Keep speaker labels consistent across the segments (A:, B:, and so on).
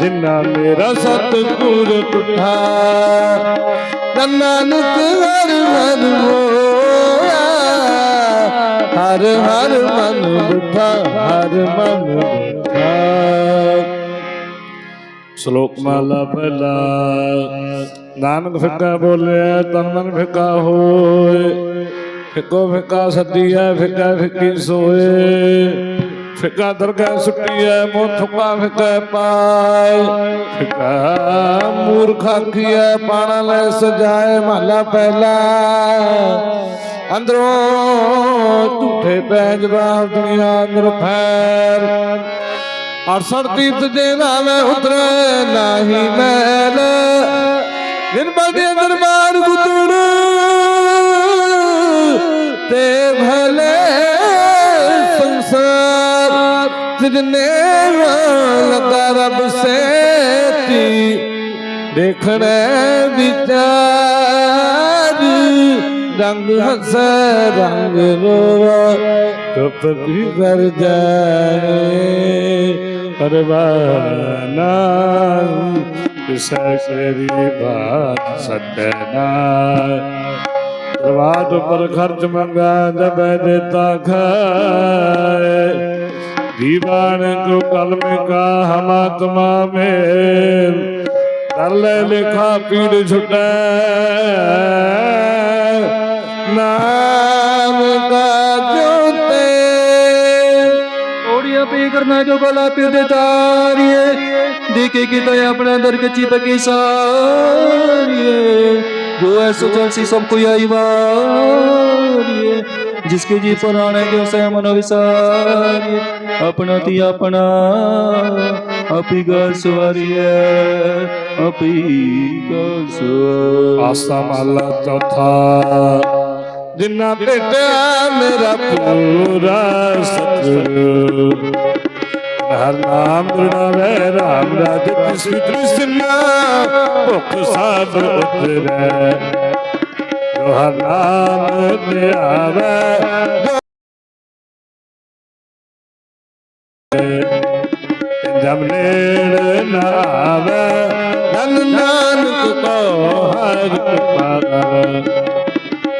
A: ਜਿੰਨਾ ਮੇਰਾ ਸਤਿਗੁਰ ਤੁਠਾ ਨਾਨਕ ਹਰ ਮਨ ਮੋਇਆ ਹਰ ਹਰ ਮਨ ਬੁੱਠਾ ਹਰ ਮਨ ਬੁੱਠਾ ਸ਼ਲੋਕ ਮਾਲਾ ਪਹਿਲਾ, ਨਾਨਕ ਫਿੱਕਾ ਬੋਲਿਆ, ਤਨ ਮਨ ਫਿੱਕਾ ਹੋਏ, ਫਿੱਕੋ ਫਿੱਕਾ ਸੱਦੀਐ, ਫਿੱਕਾ ਫਿੱਕੀ ਸੋਏ। ਫਿੱਕਾ ਦਰਗਾਹ ਸੁੱਟੀਐ ਮੋਹ ਥੁਕਾ ਫਿੱਕਾ ਪਾਏ ਫਿੱਕਾ ਮੂਰਖਾ ਕੀਐ ਪਾਣਾ ਲੈ ਸਜਾਏ ਮਹਲਾ ਪਹਿਲਾ। ਅੰਦਰੋਂ ਝੂਠੇ ਪੈ ਜਵਾਬ ਦੁਨੀਆ ਅੰਦਰ ਫੈਰ ਅਰਸੜ ਤੀਰਥ ਨਾ ਨਾਵੇਂ ਉਤਰੇ, ਨਾਹੀ ਮੈਲ ਦਿਨ ਬਲਦੇ ਦਰਬਾਰ ਸੰਸਾਰ ਤਿਜਨੇ ਲਗਾ ਰੱਬ ਸੇਤੀ। ਦੇਖਣੇ ਵਿਚਾਰ, ਰੰਗ ਹਸ, ਰੰਗ ਰੋਵਾ, ਚੁੱਪ ਵੀ ਕਰ ਜਾਏ। ਪਰਵਾਨਾ ਕਿਸੈ ਕਰੀ ਬਾਤ ਸੱਡਨਾ ਪ੍ਰਵਾਦ ਪਰ ਖਰਚ ਮੰਗਾ ਜਬੈ ਦੇਤਾ दीवान को कलम का हमात्मा में कर ले लिखा पीड़ छुटे नाम का जोते
B: ओडिया पे करना जो गला पे दे तारिए देखे कि तो अपना दर कच्ची पकी सारिए जो ऐसो चलसी सबको यही वारिए जिसके जी पुराने जो से मनोविसारी अपना ती अपना, अपी घर सवारी अपी घर सवारी।
A: आसा माला चौथा, जिन्ना बेटा मेरा पूरा सतगुरु। हर नाम गुणावे राम राज कृष्ण कृष्ण, भुख साधु उतरे। ਨਾਮ ਤੇ ਆਵੇ ਜਮ ਨੇੜ ਨਾ ਧੰਨ ਨਾਨਕ ਕੋ ਹਰ ਕਿਰਪਾ ਕਰ।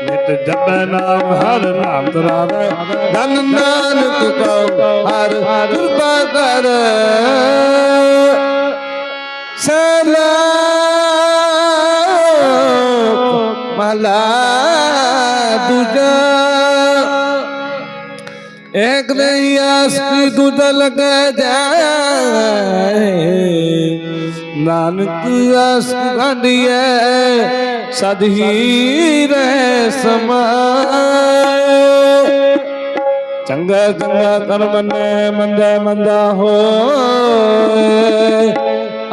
A: ਨਿਤ ਜਪੈ ਨਾਮ ਹਰ ਨਾਮ ਤਰਾਵੇ ਧੰਨ ਨਾਨਕ ਕੋ ਹਰ ਕਿਰਪਾ ਕਰ। ਸਲਾਮ ਮਹਲਾ ਦੂਜਾ एक नहीं आस की दूध लग जाए नानक आस गांडिए सद ही रहे समाए चंगा चंगा कर्म ने मंदा मंदा हो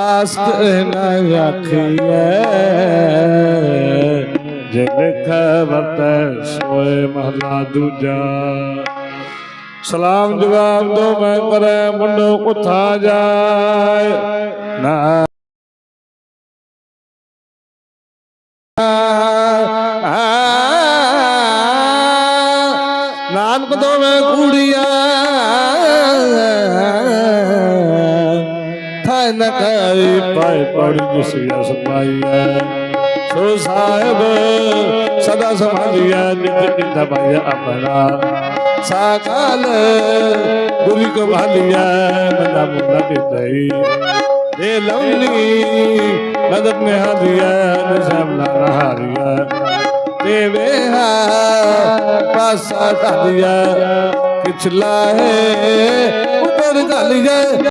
A: आस न रखिए ਲਿਖਵਤ ਸੋਏ ਮਹਲਾ ਦੂਜਾ। ਸਲਾਮ ਜਵਾਬ ਦੋ ਮੈਂ ਕਰੈ, ਮੁੰਡੋ ਕੁਥਾ ਜਾਏ। ਨਾ। ਨਾਨਕ ਦੋਵੇਂ ਕੁੜੀਆਂ। ਥਾਇ ਨਾ ਕਈ ਪਾਈ ਪੜੀ ਜਿਸ ਸਮਾਈਐ ਸੋ ਸਾਹਿਬ, ਸਦਾ ਸੰਭਾਲਿਆ ਨਿਤ ਨਿਤ ਭਾਈ ਆਪਣਾ। ਸਾਕਾਲ ਗੁਰੀ ਕੋ ਭਾਲਿਆ ਮਨਾ ਮੁੰਡਾ ਬਿਦਈ ਦੇ ਲੌਲੀ ਨਦਰ ਨੇ ਹਾਲਿਆ ਨਿਸ਼ਾਮਲਾ ਰਹਾਰਿਆ। ਤੇ ਵੇਹਾ, ਪਾਸਾ ਢਾਲਿਆ ਕਿਛਲਾ ਹੈ ਉਧਰ ਢਾਲਿਆ